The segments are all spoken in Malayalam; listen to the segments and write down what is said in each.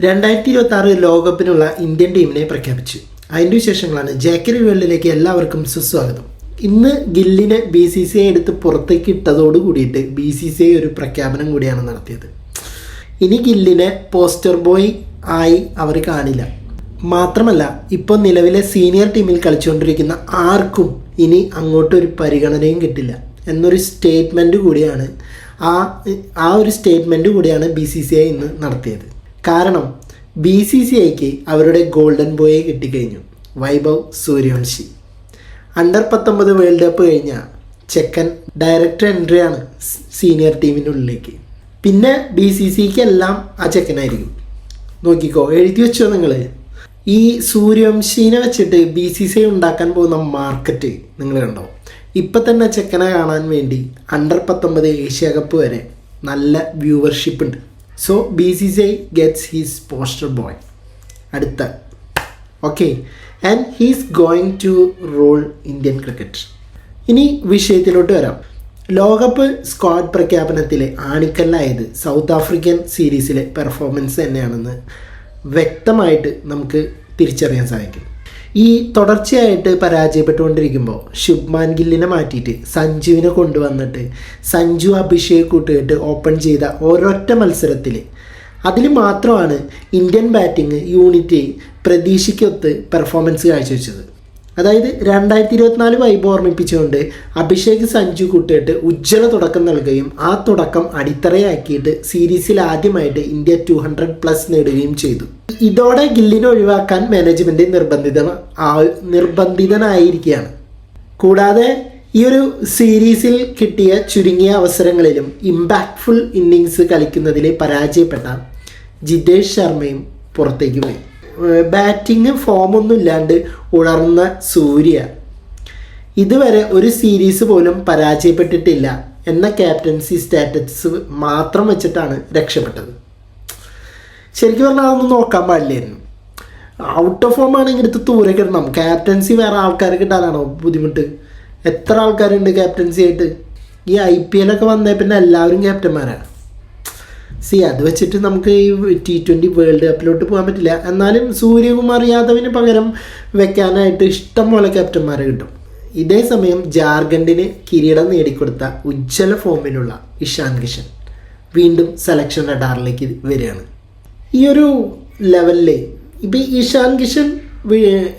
രണ്ടായിരത്തി ഇരുപത്തി ആറ് ലോകകപ്പിനുള്ള ഇന്ത്യൻ ടീമിനെ പ്രഖ്യാപിച്ചു. അതിന്റെ വിശേഷങ്ങളാണ്. ജാക്കരി വേൾഡിലേക്ക് എല്ലാവർക്കും സുസ്വാഗതം. ഇന്ന് ഗില്ലിനെ ബി സി സി ഐ എടുത്ത് പുറത്തേക്ക് ഇട്ടതോട് കൂടിയിട്ട് ബി സി സി ഐ ഒരു പ്രഖ്യാപനം കൂടിയാണ് നടത്തിയത്. ഇനി ഗില്ലിനെ പോസ്റ്റർ ബോയ് ആയി അവർ കാണില്ല. മാത്രമല്ല ഇപ്പോൾ നിലവിലെ സീനിയർ ടീമിൽ കളിച്ചുകൊണ്ടിരിക്കുന്ന ആർക്കും ഇനി അങ്ങോട്ടൊരു പരിഗണനയും കിട്ടില്ല എന്നൊരു സ്റ്റേറ്റ്മെന്റ് കൂടിയാണ് ആ ആ ഒരു സ്റ്റേറ്റ്മെന്റ് കൂടിയാണ് ബി സി സി ഐ ഇന്ന് നടത്തിയത്. കാരണം ബി സി സി ഐക്ക് അവരുടെ ഗോൾഡൻ ബോയെ കിട്ടിക്കഴിഞ്ഞു. വൈഭവ് സൂര്യവംശി. അണ്ടർ പത്തൊമ്പത് വേൾഡ് കപ്പ് കഴിഞ്ഞ ചെക്കൻ ഡയറക്ടർ എൻട്രിയാണ് സീനിയർ ടീമിനുള്ളിലേക്ക്. പിന്നെ ബി സി സിക്ക് എല്ലാം ആ ചെക്കനായിരിക്കും. നോക്കിക്കോ എഴുതി വെച്ചോ നിങ്ങൾ ഈ സൂര്യവംശീനെ വെച്ചിട്ട് ബി സി സി ഉണ്ടാക്കാൻ പോകുന്ന മാർക്കറ്റ് നിങ്ങൾ കണ്ടോ? ഇപ്പം തന്നെ ചെക്കനെ കാണാൻ വേണ്ടി അണ്ടർ പത്തൊമ്പത് ഏഷ്യ കപ്പ് വരെ നല്ല വ്യൂവർഷിപ്പ് ഉണ്ട്. So B C C I gets he's poster boy അടുത്ത. Okay and he's going to rule Indian cricket ഇനി വിഷയത്തിലോട്ട് വരാം. ലോകകപ്പ് സ്ക്വാഡ് പ്രഖ്യാപനത്തിലെ ആണിക്കല്ലായത് സൗത്ത് ആഫ്രിക്കൻ സീരീസിലെ പെർഫോമൻസ് തന്നെയാണെന്ന് വ്യക്തമായിട്ട് നമുക്ക് തിരിച്ചറിയാൻ സാധിക്കും. ഈ തുടർച്ചയായിട്ട് പരാജയപ്പെട്ടുകൊണ്ടിരിക്കുമ്പോൾ ശുഭ്മാൻ ഗില്ലിനെ മാറ്റിയിട്ട് സഞ്ജുവിനെ കൊണ്ടുവന്നിട്ട് സഞ്ജു അഭിഷേക് കൂട്ടുകെട്ട് ഓപ്പൺ ചെയ്ത ഒരൊറ്റ മത്സരത്തിൽ അതിൽ മാത്രമാണ് ഇന്ത്യൻ ബാറ്റിംഗ് യൂണിറ്റ് പ്രതീക്ഷയ്ക്കൊത്ത് പെർഫോമൻസ് കാഴ്ചവെച്ചത്. അതായത് രണ്ടായിരത്തി ഇരുപത്തിനാല് വൈബ് ഓർമ്മിപ്പിച്ചുകൊണ്ട് അഭിഷേക് സഞ്ജു കൂട്ടിയിട്ട് ഉജ്ജ്വല തുടക്കം നൽകുകയും ആ തുടക്കം അടിത്തറയാക്കിയിട്ട് സീരീസിൽ ആദ്യമായിട്ട് ഇന്ത്യ ടു ഹൺഡ്രഡ് പ്ലസ് നേടുകയും ചെയ്തു. ഇതോടെ ഗില്ലിനെ ഒഴിവാക്കാൻ മാനേജ്മെന്റ് നിർബന്ധിത നിർബന്ധിതനായിരിക്കുകയാണ്. കൂടാതെ ഈ ഒരു സീരീസിൽ കിട്ടിയ ചുരുങ്ങിയ അവസരങ്ങളിലും ഇമ്പാക്ട്ഫുൾ ഇന്നിങ്സ് കളിക്കുന്നതിലെ പരാജയപ്പെട്ട ജിതേഷ് ശർമ്മയും പുറത്തേക്ക് പോയി. ബാറ്റിംഗ് ഫോമൊന്നും ഇല്ലാണ്ട് ഉണർന്ന സൂര്യ. ഇതുവരെ ഒരു സീരീസ് പോലും പരാജയപ്പെട്ടിട്ടില്ല എന്ന ക്യാപ്റ്റൻസി സ്റ്റാറ്റസ് മാത്രം വെച്ചിട്ടാണ് രക്ഷപ്പെട്ടത്. ശരിക്കും പറഞ്ഞാൽ അതൊന്നും നോക്കാൻ പാടില്ലായിരുന്നു. ഔട്ട് ഓഫ് ഫോം ആണെങ്കിൽ എടുത്ത് തൂരെ കിടണം. ക്യാപ്റ്റൻസി വേറെ ആൾക്കാർ കിട്ടാനാണോ ബുദ്ധിമുട്ട്? എത്ര ആൾക്കാരുണ്ട് ക്യാപ്റ്റൻസി ആയിട്ട്? ഈ ഐ പി എല്ലൊക്കെ വന്നേ പിന്നെ എല്ലാവരും ക്യാപ്റ്റന്മാരാണ് സി അത് വെച്ചിട്ട് നമുക്ക് ഈ ടി ട്വന്റി വേൾഡ് കപ്പിലോട്ട് പോകാൻ പറ്റില്ല. എന്നാലും സൂര്യകുമാർ യാദവിന് പകരം വെക്കാനായിട്ട് ഇഷ്ടം പോലെ ക്യാപ്റ്റന്മാരെ കിട്ടും. ഇതേ സമയം ജാർഖണ്ഡിന് കിരീടം നേടിക്കൊടുത്ത ഉജ്ജ്വല ഫോമിലുള്ള ഇഷാൻ കിഷൻ വീണ്ടും സെലക്ഷൻ റഡാറിലേക്ക് വരികയാണ്. ഈ ഒരു ലെവലിൽ ഇപ്പം ഇഷാൻ കിഷൻ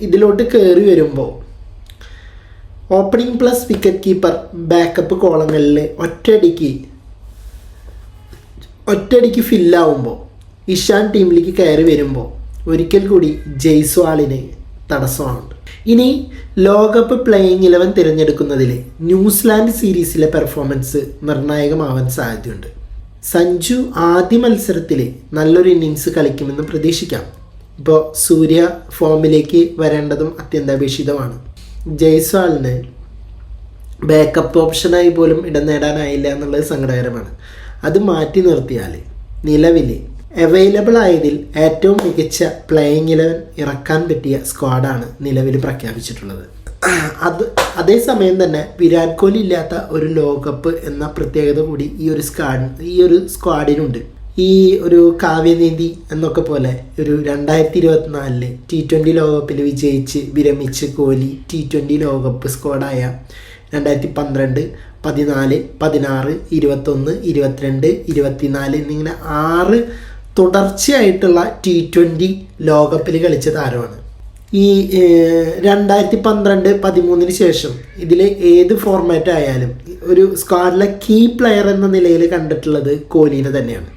ഇതിലോട്ട് കയറി വരുമ്പോൾ opening plus wicket keeper backup കോളങ്ങളിൽ ഒറ്റയടിക്ക് ഒറ്റയടിക്ക് ഫില്ലാവുമ്പോൾ ഇഷാൻ ടീമിലേക്ക് കയറി വരുമ്പോൾ ഒരിക്കൽ കൂടി ജയ്സ്വാളിന് തടസ്സമാണുണ്ട്. ഇനി ലോകകപ്പ് പ്ലേയിങ് ഇലവൻ തിരഞ്ഞെടുക്കുന്നതിൽ ന്യൂസിലാൻഡ് സീരീസിലെ പെർഫോമൻസ് നിർണായകമാവാൻ സാധ്യതയുണ്ട്. സഞ്ജു ആദ്യ മത്സരത്തിൽ നല്ലൊരു ഇന്നിങ്സ് കളിക്കുമെന്ന് പ്രതീക്ഷിക്കാം. ഇപ്പോൾ സൂര്യ ഫോമിലേക്ക് വരേണ്ടതും അത്യന്താപേക്ഷിതമാണ്. ജയ്സ്വാളിന് ബാക്കപ്പ് ഓപ്ഷനായി പോലും ഇടം നേടാനായില്ല എന്നുള്ളത് സങ്കടകരമാണ്. അത് മാറ്റി നിർത്തിയാൽ നിലവിൽ അവൈലബിൾ ആയതിൽ ഏറ്റവും മികച്ച പ്ലേയിങ് ഇലവൻ ഇറക്കാൻ പറ്റിയ സ്ക്വാഡാണ് നിലവിൽ പ്രഖ്യാപിച്ചിട്ടുള്ളത്. അത് അതേസമയം തന്നെ വിരാട് കോഹ്ലി ഇല്ലാത്ത ഒരു ലോകകപ്പ് എന്ന പ്രത്യേകത കൂടി ഈ ഒരു സ്ക്വാഡ് ഈ ഒരു സ്ക്വാഡിനുണ്ട് ഈ ഒരു കാവ്യനീതി എന്നൊക്കെ പോലെ ഒരു രണ്ടായിരത്തി ഇരുപത്തിനാലിൽ ടി ട്വന്റി ലോകകപ്പിൽ വിജയിച്ച് വിരമിച്ച് കോഹ്ലി ടി ട്വന്റി ലോകകപ്പ് സ്ക്വാഡായ രണ്ടായിരത്തി പന്ത്രണ്ട് പതിനാല് പതിനാറ് ഇരുപത്തൊന്ന് ഇരുപത്തിരണ്ട് ഇരുപത്തിനാല് എന്നിങ്ങനെ ആറ് തുടർച്ചയായിട്ടുള്ള ടി ട്വന്റി ലോകകപ്പിൽ കളിച്ച താരമാണ്. ഈ രണ്ടായിരത്തി പന്ത്രണ്ട് പതിമൂന്നിന് ശേഷം ഇതിൽ ഏത് ഫോർമാറ്റ് ആയാലും ഒരു സ്ക്വാഡിലെ കീ പ്ലെയർ എന്ന നിലയിൽ കണ്ടിട്ടുള്ളത് കോഹ്ലിനെ തന്നെയാണ്.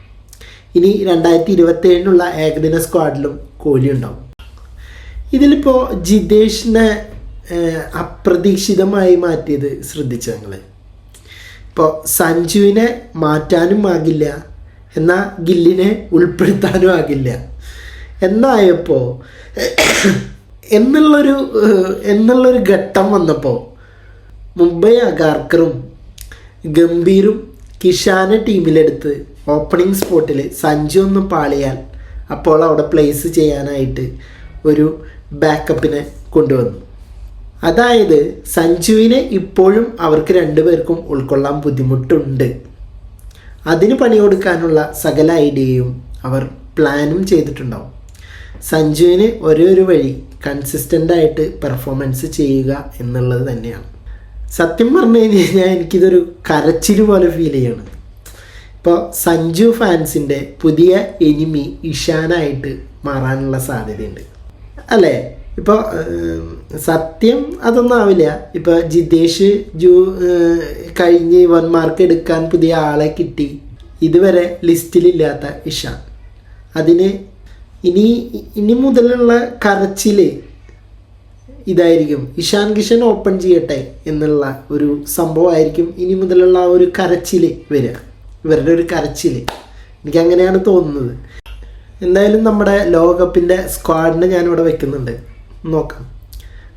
ഇനി രണ്ടായിരത്തി ഇരുപത്തി ഏഴിനുള്ള ഏകദിന സ്ക്വാഡിലും കോഹ്ലി ഉണ്ടാവും. ഇതിലിപ്പോൾ ജിതേഷിനെ അപ്രതീക്ഷിതമായി മാറ്റിയത് ശ്രദ്ധിച്ചു ഞങ്ങൾ ഇപ്പോൾ സഞ്ജുവിനെ മാറ്റാനും ആകില്ല എന്നാൽ ഗില്ലിനെ ഉൾപ്പെടുത്താനും ആകില്ല. എന്നായപ്പോൾ എന്നുള്ളൊരു എന്നുള്ളൊരു ഘട്ടം വന്നപ്പോൾ മുംബൈ അഗാർക്കറും ഗംഭീറും കിഷാനെ ടീമിലെടുത്ത് ഓപ്പണിംഗ് സ്പോട്ടിൽ സഞ്ജു ഒന്ന് പാളിയാൽ അപ്പോൾ അവിടെ പ്ലേസ് ചെയ്യാനായിട്ട് ഒരു ബാക്കപ്പിനെ കൊണ്ടുവന്നു. അതായത് സഞ്ജുവിനെ ഇപ്പോഴും അവർക്ക് രണ്ടുപേർക്കും ഉൾക്കൊള്ളാൻ ബുദ്ധിമുട്ടുണ്ട്. അതിന് പണി കൊടുക്കാനുള്ള സകല ഐഡിയയും അവർ പ്ലാനും ചെയ്തിട്ടുണ്ടാവും. സഞ്ജുവിന് ഒരേ ഒരു വഴി കൺസിസ്റ്റന്റ് ആയിട്ട് പെർഫോമൻസ് ചെയ്യുക എന്നുള്ളത് തന്നെയാണ്. സത്യം പറഞ്ഞു കഴിഞ്ഞ് കഴിഞ്ഞാൽ എനിക്കിതൊരു കരച്ചിൽ പോലെ ഫീൽ ചെയ്യാണ്. ഇപ്പോൾ സഞ്ജു ഫാൻസിന്റെ പുതിയ എനിമി ഇഷാനായിട്ട് മാറാനുള്ള സാധ്യതയുണ്ട്. അല്ലേ? ഇപ്പോൾ സത്യം അതൊന്നും ആവില്ല ഇപ്പോൾ ജിതേഷ് ജു കഴിഞ്ഞ് വൺ മാർക്ക് എടുക്കാൻ പുതിയ ആളെ കിട്ടി. ഇതുവരെ ലിസ്റ്റിലില്ലാത്ത ഇഷ. അതിന് ഇനി ഇനി മുതലുള്ള കരച്ചിൽ ഇതായിരിക്കും. ഇഷാൻ കിഷൻ ഓപ്പൺ ചെയ്യട്ടെ എന്നുള്ള ഒരു സംഭവമായിരിക്കും ഇനി മുതലുള്ള ആ ഒരു കരച്ചിൽ വരിക. ഇവരുടെ ഒരു കരച്ചിൽ എനിക്ക് അങ്ങനെയാണ് തോന്നുന്നത്. എന്തായാലും നമ്മുടെ ലോകകപ്പിന്റെ സ്ക്വാഡിന് ഞാനിവിടെ വെക്കുന്നുണ്ട്. നോക്കാം.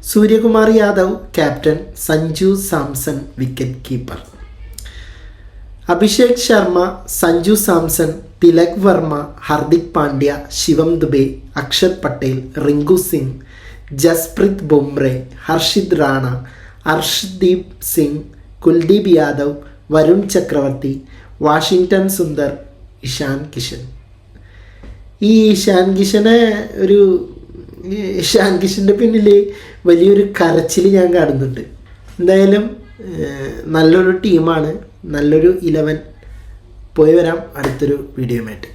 Suryakumar Yadav captain Sanju Samson wicket keeper Abhishek Sharma Sanju Samson Tilak Varma Hardik Pandya Shivam Dube Axar Patel Rinku Singh Jasprit Bumrah Harshit Rana Arshdeep Singh Kuldeep Yadav Varun Chakravarthy Washington Sundar Ishan Kishan. ഈ ഇഷാൻ കിഷനെ ഒരു ഈ ഇഷാൻ കിഷന്റെ പിന്നിൽ വലിയൊരു കരച്ചിൽ ഞാൻ കാണുന്നുണ്ട്. എന്തായാലും നല്ലൊരു ടീമാണ്. നല്ലൊരു ഇലവൻ പോയി വരാം അടുത്തൊരു വീഡിയോയുമായിട്ട്.